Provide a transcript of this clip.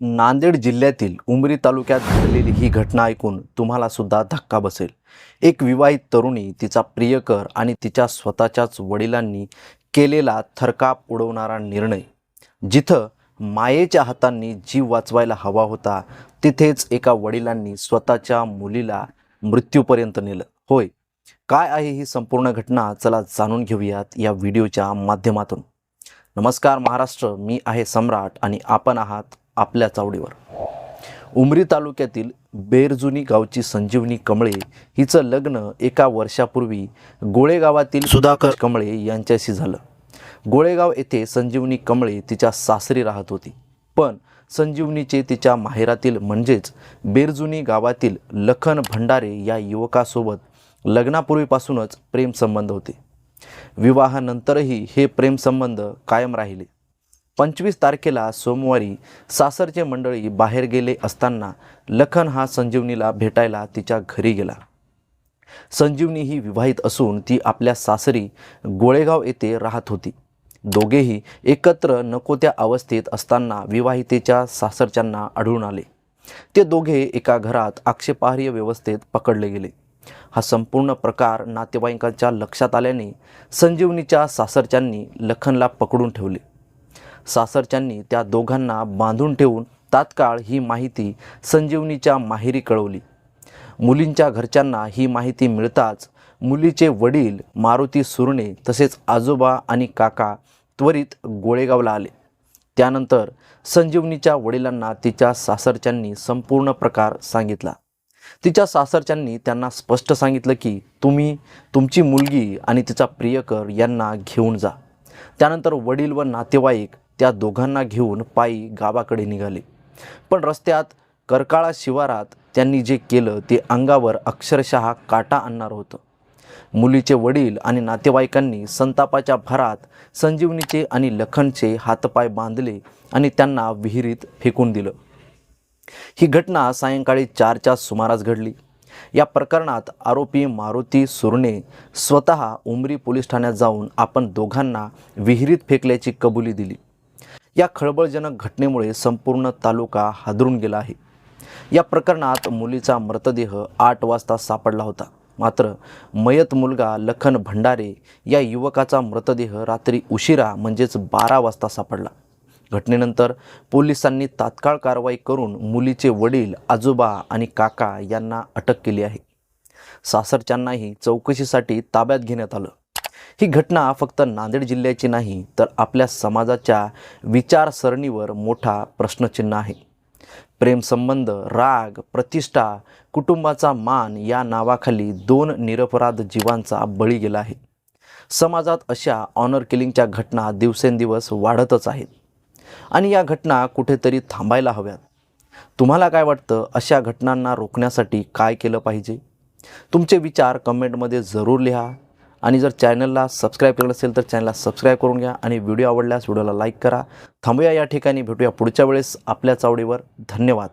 नांदेड जिल्ह्यातील उमरी तालुक्यात घडलेली ही घटना ऐकून तुम्हाला सुद्धा धक्का बसेल. एक विवाहित तरुणी तिचा प्रियकर आणि तिच्या स्वतःच्याच वडिलांनी केलेला थरकाप उडवणारा निर्णय. जिथं मायेच्या हातांनी जीव वाचवायला हवा होता तिथेच एका वडिलांनी स्वतःच्या मुलीला मृत्यूपर्यंत नेलं. होय काय आहे ही संपूर्ण घटना? चला जाणून घेऊयात या व्हिडिओच्या माध्यमातून. नमस्कार महाराष्ट्र मी आहे सम्राट आणि आपण आहात आपल्या चावडीवर उमरी तालुक्यातील बेरजुनी गावची संजीवनी कमळे हिचं लग्न एका वर्षापूर्वी गोळेगावातील सुधाकर कमळे यांच्याशी झालं. गोळेगाव येथे संजीवनी कमळे तिच्या सासरी राहत होती. पण संजीवनीचे तिच्या माहेरातील म्हणजेच बेरजुनी गावातील लखन भंडारे या युवकासोबत लग्नापूर्वीपासूनच प्रेमसंबंध होते. विवाहानंतरही हे प्रेमसंबंध कायम राहिले. पंचवीस तारखेला सोमवारी सासरचे मंडळी बाहेर गेले असताना लखन हा संजीवनीला भेटायला तिच्या घरी गेला. संजीवनी ही विवाहित असून ती आपल्या सासरी गोळेगाव येथे राहत होती. दोघेही एकत्र नको त्या अवस्थेत असताना विवाहितेच्या सासरच्यांना आढळून आले. ते दोघे एका घरात आक्षेपार्ह व्यवस्थेत पकडले गेले. हा संपूर्ण प्रकार नातेवाईकांच्या लक्षात आल्याने संजीवनीच्या सासरच्यांनी लखनला पकडून ठेवले. सासरच्यांनी त्या दोघांना बांधून ठेवून तात्काळ ही माहिती संजीवनीच्या माहेरी कळवली. मुलींच्या घरच्यांना ही माहिती मिळताच मुलीचे वडील मारुती सुरणे तसेच आजोबा आणि काका त्वरित गोळेगावला आले. त्यानंतर संजीवनीच्या वडिलांना तिच्या सासरच्यांनी संपूर्ण प्रकार सांगितला. तिच्या सासरच्यांनी त्यांना स्पष्ट सांगितलं की तुम्ही तुमची मुलगी आणि तिचा प्रियकर यांना घेऊन जा. त्यानंतर वडील व नातेवाईक त्या दोघांना घेऊन पायी गावाकडे निघाले. पण रस्त्यात करकाळा शिवारात त्यांनी जे केलं ते अंगावर अक्षरशः काटा आणणार होतं. मुलीचे वडील आणि नातेवाईकांनी संतापाच्या भरात संजीवनीचे आणि लखनचे हातपाय बांधले आणि त्यांना विहिरीत फेकून दिलं. ही घटना सायंकाळी चारच्या सुमारास घडली. या प्रकरणात आरोपी मारुती सुरणे स्वतः उमरी पोलीस ठाण्यात जाऊन आपण दोघांना विहिरीत फेकल्याची कबुली दिली. या खळबळजनक घटनेमुळे संपूर्ण तालुका हादरून गेला आहे. या प्रकरणात मुलीचा मृतदेह आठ वाजता सापडला होता. मात्र मयत मुलगा लखन भंडारे या युवकाचा मृतदेह रात्री उशिरा म्हणजेच बारा वाजता सापडला. घटनेनंतर पोलिसांनी तात्काळ कारवाई करून मुलीचे वडील आजोबा आणि काका यांना अटक केली आहे. सासरच्यांनाही चौकशीसाठी ताब्यात घेण्यात आलं. ही घटना फक्त नांदेड जिल्ह्याची नाही तर आपल्या समाजाच्या विचारसरणीवर मोठा प्रश्नचिन्ह आहे. प्रेमसंबंध राग प्रतिष्ठा कुटुंबाचा मान या नावाखाली दोन निरपराध जीवांचा बळी गेला आहे. समाजात अशा ऑनर किलिंगच्या घटना दिवसेंदिवस वाढतच आहेत. आणि या घटना कुठेतरी थांबायला हव्यात. तुम्हाला काय वाटतं? अशा घटनांना रोखण्यासाठी काय केलं पाहिजे? तुमचे विचार कमेंटमध्ये जरूर लिहा. आणि जर चॅनलला सबस्क्राईब केलं असेल तर चॅनलला सबस्क्राईब करून घ्या आणि व्हिडिओ आवडल्यास व्हिडिओला लाईक करा. थांबूया या ठिकाणी. भेटूया पुढच्या वेळेस आपल्या चावडीवर धन्यवाद.